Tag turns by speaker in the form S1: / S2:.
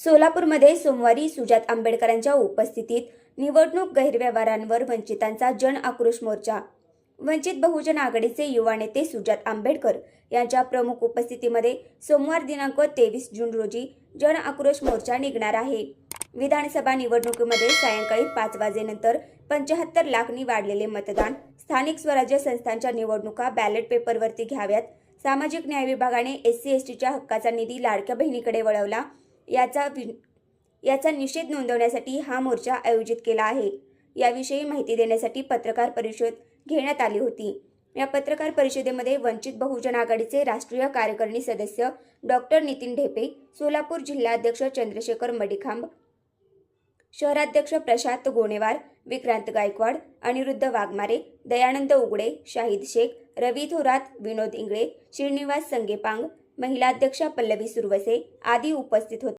S1: सोलापूरमध्ये सोमवारी सुजात आंबेडकरांच्या उपस्थितीत निवडणूक गैरव्यवहारांवर वंचितांचा जन आक्रोश मोर्चा. वंचित बहुजन आघाडीचे युवा नेते सुजात आंबेडकर यांच्या प्रमुख उपस्थितीमध्ये सोमवार दिनांक तेवीस जून रोजी जन आक्रोश मोर्चा निघणार आहे. विधानसभा निवडणुकीमध्ये सायंकाळी पाच वाजेनंतर पंच्याहत्तर लाखनी वाढलेले मतदान स्थानिक स्वराज्य संस्थांच्या निवडणुका बॅलेट पेपरवरती घ्याव्यात. सामाजिक न्याय विभागाने एस सी एस टीच्या हक्काचा निधी लाडक्या बहिणीकडे वळवला. याचा वि- याचा निषेध नोंदवण्यासाठी हा मोर्चा आयोजित केला आहे. याविषयी माहिती देण्यासाठी पत्रकार परिषद घेण्यात आली होती. या पत्रकार परिषदेमध्ये वंचित बहुजन आघाडीचे राष्ट्रीय कार्यकारिणी सदस्य डॉक्टर नितीन ढेपे सोलापूर जिल्हाध्यक्ष चंद्रशेखर मडिखांब शहराध्यक्ष प्रशांत गोणेवार विक्रांत गायकवाड अनिरुद्ध वाघमारे दयानंद उगडे शाहिद शेख रवी थोरात विनोद इंगळे श्रीनिवास संगेपांग महिलाध्यक्षा पल्लवी सुरवसे आदी उपस्थित होते.